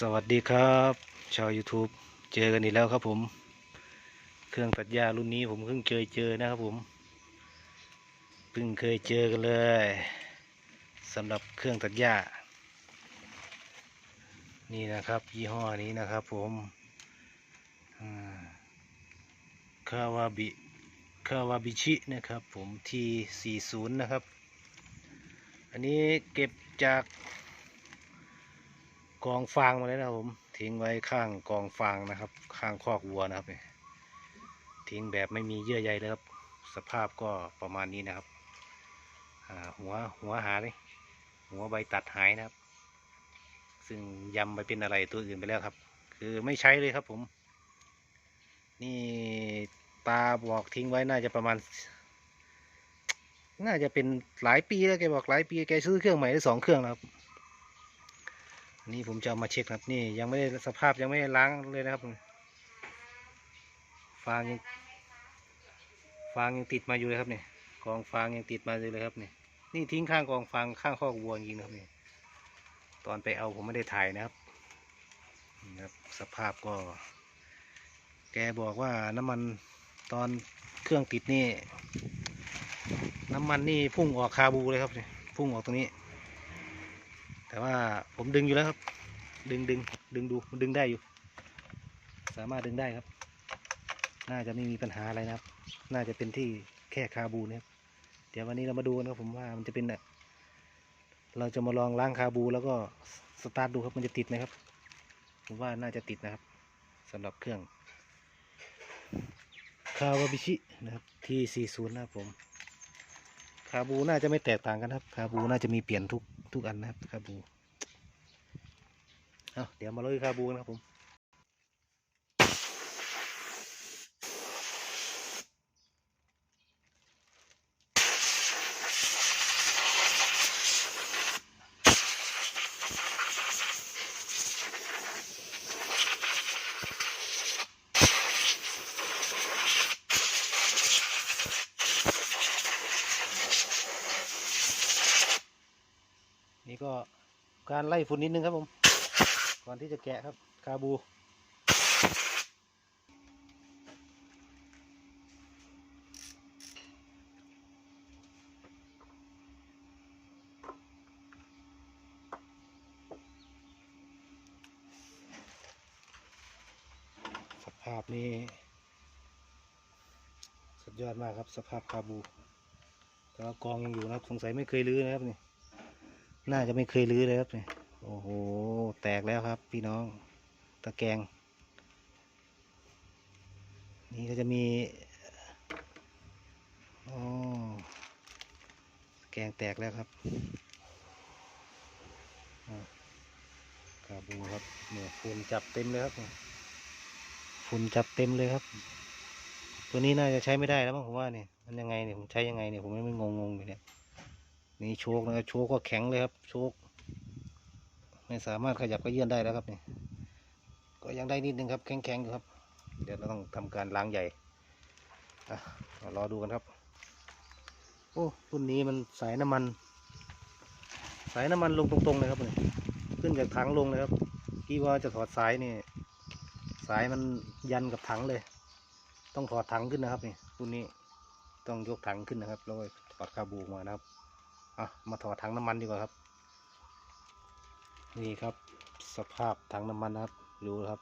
สวัสดีครับ ชาว YouTube เจอกันอีกแล้วครับผม เครื่องตัดหญ้ารุ่นนี้ผมเพิ่งเคยเจอนะครับผมเพิ่งเคยเจอกันเลยสำหรับเครื่องตัดหญ้า นี่นะครับ ยี่ห้อนี้นะครับผมคาวาบิคาวาบิชินะครับผมที40 นะครับ อันนี้เก็บจาก กองฟางมาเลยนะครับผมทิ้งไว้ข้างกองฟางนะครับ ข้างคอกวัวนะครับเนี่ยทิ้งแบบไม่มีเยื่อใยเลยครับ สภาพก็ประมาณนี้นะครับหัวหัวหายเลยหัวใบตัดหายนะครับ ซึ่งยำไปเป็นอะไรตัวอื่นไปแล้วครับ คือไม่ใช้เลยครับผม นี่ตาบอกทิ้งไว้น่าจะประมาณ น่าจะเป็นหลายปีแล้วแกบอกหลายปีแกซื้อเครื่องใหม่ได้สองเครื่องแล้วครับ นี่ผมจะามาเช็คครับนี่ยังไม่ได้สภาพยังไม่ได้ล้างเลยนะครับฟางยังฟางยังติดมาอยู่เลยครับเนี่ยกองฟางยังติดมาอยู่เลยครับเนี่ยนี่ทิ้งข้างกองฟางข้างคอกวัวจริงนะครับนี่ตอนไปเอาผมไม่ได้ถ่ายนะครับนี่ครับ สภาพก็ แกบอกว่าน้ำมันตอนเครื่องติดนี่ น้ำมันนี่พุ่งออกคาบูเลยครับเนี่ยพุ่งออกตรงนี้ แต่ว่าผมดึงอยู่แล้วครับ ดึงดึงดึงดูมันดึงได้อยู่ สามารถดึงได้ครับ น่าจะไม่มีปัญหาอะไรนะครับ น่าจะเป็นที่แค่คาบูนะครับเดี๋ยววันนี้เรามาดูนะครับผมว่ามันจะเป็นแบบเราจะมาลองล้างคาบูแล้วก็สตาร์ทดูครับมันจะติดไหมครับ ผมว่าน่าจะติดนะครับสำหรับเครื่องคาวาบิชินะครับที่40นะครับผม คาบูน่าจะไม่แตกต่างกันครับ คาบูน่าจะมีเปลี่ยนทุก ทุกอันนะครับคาบู เอาเดี๋ยวมาเลยคาบูนะครับผม นี่ก็ การไล่ฝุ่นนิดนึงครับผม ก่อนที่จะแกะครับคาบูสภาพนี้ สุดยอดมากครับสภาพคาบูแต่ว่ากองยังอยู่นะครับ สงสัยไม่เคยรื้อนะครับนี่ น่าจะไม่เคยรื้อเลยครับเนี่ยโอ้โห แตกแล้วครับ พี่น้อง ตะแกรงนี่ก็จะมีอ๋อตะแกงแตกแล้วครับอ่ากาบูครับเนี่ยฝุ่นจับเต็มเลยครับฝุ่นจับเต็มเลยครับ ตัวนี้น่าจะใช้ไม่ได้แล้วมั้งผมว่าเนี่ยมันยังไงเนี่ยผมใช้ยังไงเนี่ยผมไม่งงงๆอยู่เนี่ย นี่โชคนะครับโชคก็แข็งเลยครับโชคไม่สามารถขยับกระเยื่อนได้แล้วครับนี่ก็ยังได้นิดนึงครับแข็งๆอยู่ครับ เดี๋ยวเราต้องทำการล้างใหญ่อะรอดูกันครับ โอ้รุ่นนี้มันสายน้ำมัน สายน้ำมันลงตรงๆเลยครับนี่ขึ้นจากถังลงเลยครับกี่ว่าจะถอดสายนี่ สายมันยันกับถังเลย ต้องถอดถังขึ้นนะครับนี่รุ่นนี้ต้องยกถังขึ้นนะครับแล้วก็ถอดคาบูมานะครับ อะมาถอดถังน้ำมันดีกว่าครับ นี่ครับ สภาพถังน้ำมันนะครับดูครับ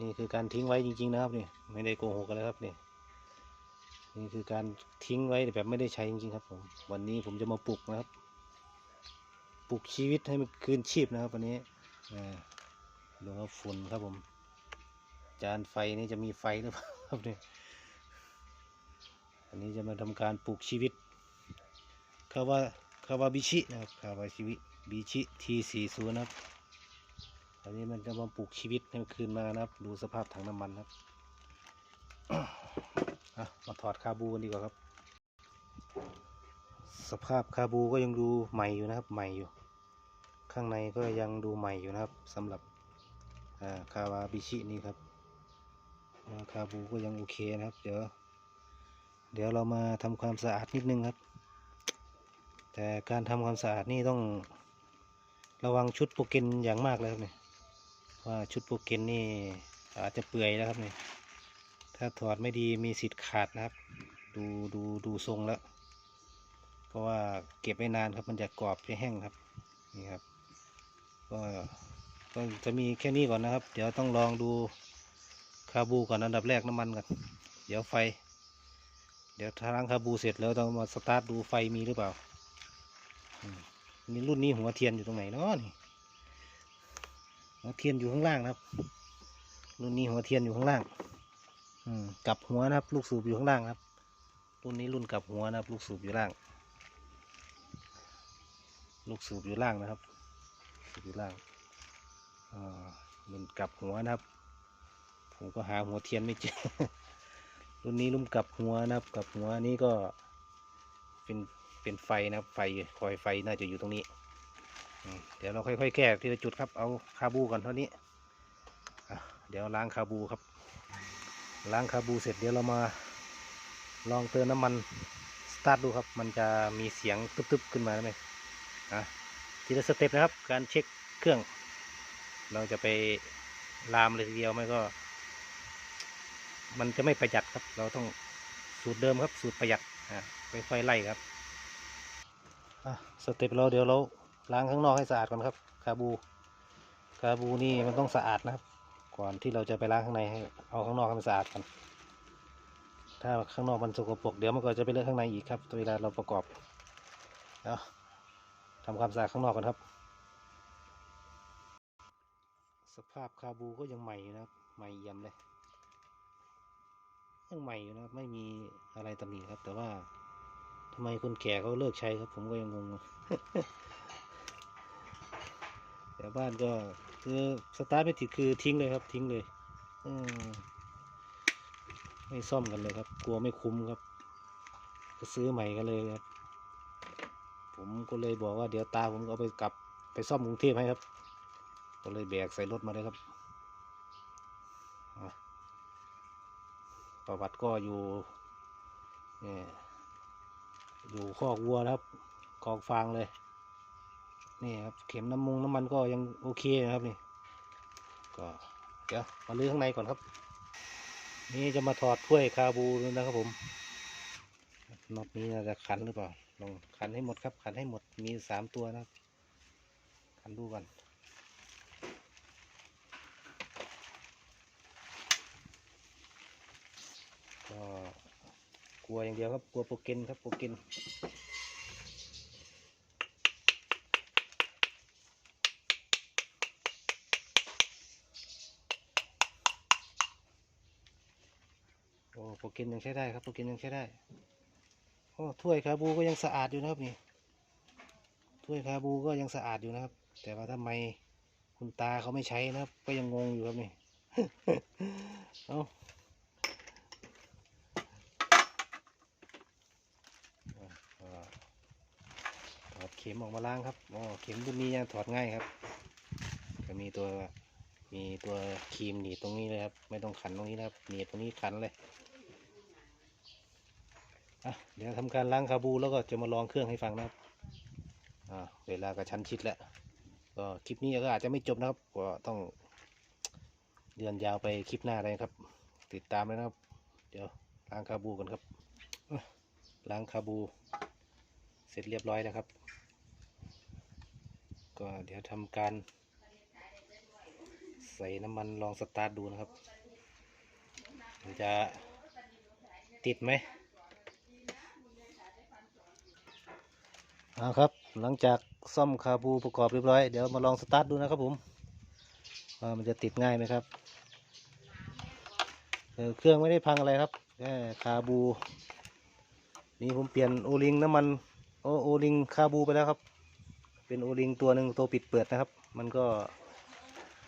นี่คือการทิ้งไว้จริง ๆ นะครับนี่ไม่ได้โกหกกันเลยครับนี่นี่คือการทิ้งไว้แบบไม่ได้ใช้จริงๆครับผมวันนี้ผมจะมาปลุกนะครับปลุกชีวิตให้มันคืนชีพนะครับ วันนี้ดูครับฝุ่นครับผม จานไฟนี่จะมีไฟหรือเปล่าครับนี่อันนี้จะมาทำการปลุกชีวิต คาวาคาวาบิชินะครับคาวาชิวิบิชิทีสี่ศูนย์นะครับอันนี้มันจะมาปลุกชีวิตให้มันคืนมานะครับ ดูสภาพถังน้ำมันครับมาถอดคาบูกันดีกว่าครับ สภาพคาบูก็ยังดูใหม่อยู่นะครับ ใหม่อยู่ ข้างในก็ยังดูใหม่อยู่นะครับสำหรับอ่าคาวาบิชินี่ครับอ่าคาบูก็ยังโอเคนะครับ เดี๋ยว เดี๋ยวเรามาทำความสะอาดนิดนึงครับ แต่การทำความสะอาดนี่ต้องระวังชุดโปรเกนอย่างมากเลยครับเนี่ยว่าชุดโปรเกนนี่อาจจะเปื่อยแล้วครับเนี่ยถ้าถอดไม่ดีมีสิทธิ์ขาดนะครับ ดูดูดูทรงแล้ว เพราะว่าเก็บไว้นานครับมันจะกรอบจะแห้งครับนี่ครับก็ก็จะมีแค่นี้ก่อนนะครับ เดี๋ยวต้องลองดูคาบูก่อนอันดับแรกน้ำมันก่อนเดี๋ยวไฟ เดี๋ยวถ้าล้างคาบูเสร็จแล้วต้องมาสตาร์ทดูไฟมีหรือเปล่า นี่รุ่นนี้หัวเทียนอยู่ตรงไหนเนาะนี่หัวเทียนอยู่ข้างล่างนะครับ รุ่นนี้หัวเทียนอยู่ข้างล่าง อืมกลับหัวนะครับ ลูกสูบอยู่ข้างล่างครับ รุ่นนี้รุ่นกลับหัวนะครับ ลูกสูบอยู่ล่าง ลูกสูบอยู่ล่างนะครับอยู่ล่างอ่ารุ่นกลับหัวนะครับ ผมก็หาหัวเทียนไม่เจอรุ่นนี้รุ่นกลับหัวนะครับกลับหัวนี้ก็เป็น เป็นไฟนะครับ ไฟคอยไฟน่าจะอยู่ตรงนี้ เดี๋ยวเราค่อยๆแก้ทีละจุดครับ เอาคาบูก่อนเท่านี้ เดี๋ยวล้างคาบูครับ ล้างคาบูเสร็จเดี๋ยวเรามาลองเติมน้ำมันสตาร์ทดูครับ มันจะมีเสียงตึบๆขึ้นมาไหมอะทีละสเต็ปนะครับ การเช็คเครื่อง เราจะไปลามเลยทีเดียวไม่ก็ มันจะไม่ประหยัดครับ เราต้องสูตรเดิมครับ สูตรประหยัดอะค่อยๆไล่ครับ สเต็ปเราเดี๋ยวเราล้างข้างนอกให้สะอาดก่อนครับคาบูคาบูนี่มันต้องสะอาดนะครับ ก่อนที่เราจะไปล้างข้างในให้เอาข้างนอกให้มันสะอาดก่อนถ้าข้างนอกมันสกปรกเดี๋ยวมันก็จะไปเลอะข้างในอีกครับเวลาเราประกอบเอาทำความสะอาดข้างนอกก่อนครับ สภาพคาบูก็ยังใหม่นะครับใหม่เยี่ยมเลยยังใหม่อยู่นะครับไม่มีอะไรตำหนิครับ แต่ว่า ทำไมคนแก่เขาเลิกใช้ครับ ผมก็ยังงงแต่บ้านก็คือสตาร์ทไม่ติดคือทิ้งเลยครับทิ้งเลยไม่ซ่อมกันเลยครับ กลัวไม่คุ้มครับ ก็ซื้อใหม่กันเลยครับ ผมก็เลยบอกว่าเดี๋ยวตาผมเอาไปกลับไปซ่อมกรุงเทพให้ครับ ก็เลยแบกใส่รถมาเลยครับประวัติก็อยู่เนี่ย อยู่คอกวัวครับกองฟางเลย นี่ครับ เข็มน้ำมุงน้ำมันก็ยังโอเคนะครับนี่ ก็เดี๋ยวมาลื้อข้างในก่อนครับ นี่จะมาถอดถ้วยคาบูนะครับผมน็อตนี้จะขันหรือเปล่าลองขันให้หมดครับ ขันให้หมดมีสามตัวนะครับ ขันดูก่อนก็ ลัวอย่างเดียวครับกลัวโปรเกนครับโปรเกนโอ้โปรเกนยังใช้ได้ครับโปรเกนยังใช้ได้โอ้ถ้วยคาบูก็ยังสะอาดอยู่นะครับนี่ถ้วยคาบูก็ยังสะอาดอยู่นะครับ แต่ว่าทำไมคุณตาเขาไม่ใช้นะครับ ก็ยังงงอยู่ครับนี่ เอาอะก็ถอดเข็มออกมาล้างครับอ๋อเข็มรุ่นนี้ยังถอดง่ายครับ จะมีตัวมีตัวครีมหนีตรงนี้เลยครับ ไม่ต้องขันตรงนี้นะครับหนีตรงนี้ขันเลยอะเดี๋ยวทำการล้างคาบูแล้วก็จะมาลองเครื่องให้ฟังนะครับอ่าเวลากระชั้นชิดแล้วก็คลิปนี้ก็อาจจะไม่จบนะครับก็ต้องเดือนยาวไปคลิปหน้าเลยครับ ติดตามเลยนะครับ เดี๋ยวล้างคาบูกันครับล้างคาบู เสร็จเรียบร้อยแล้วครับ ก็เดี๋ยวทำการใส่น้ำมันลองสตาร์ทดูนะครับ มันจะติดไหมเอาครับ หลังจากซ่อมคาบูประกอบเรียบร้อย เดี๋ยวมาลองสตาร์ทดูนะครับผมว่ามันจะติดง่ายไหมครับเเครื่องไม่ได้พังอะไรครับแค่คาบู นี่ผมเปลี่ยนโอลิงน้ำมันโอโอลิงคาบูไปแล้วครับ เป็นโอลิงตัวหนึ่งตัวปิดเปิดนะครับ มันก็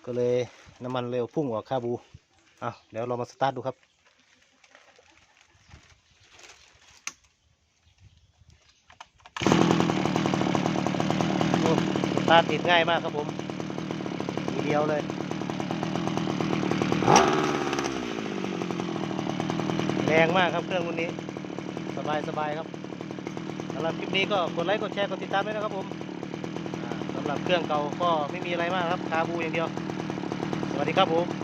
ก็เลยน้ำมันเร็วพุ่งออกคาบูอะเดี๋ยวเรามาสตาร์ทดูครับสตาร์ทติดง่ายมากครับผมทีเดียวเลยแรงมากครับเครื่องรุ่นนี้ สบายสบายครับสำหรับคลิปนี้ก็กดไลค์กดแชร์กดติดตามด้วยนะครับผมำหรับเครื่องเก่าก็ไม่มีอะไรมากครับคาบูอย่างเดียว สวัสดีครับผม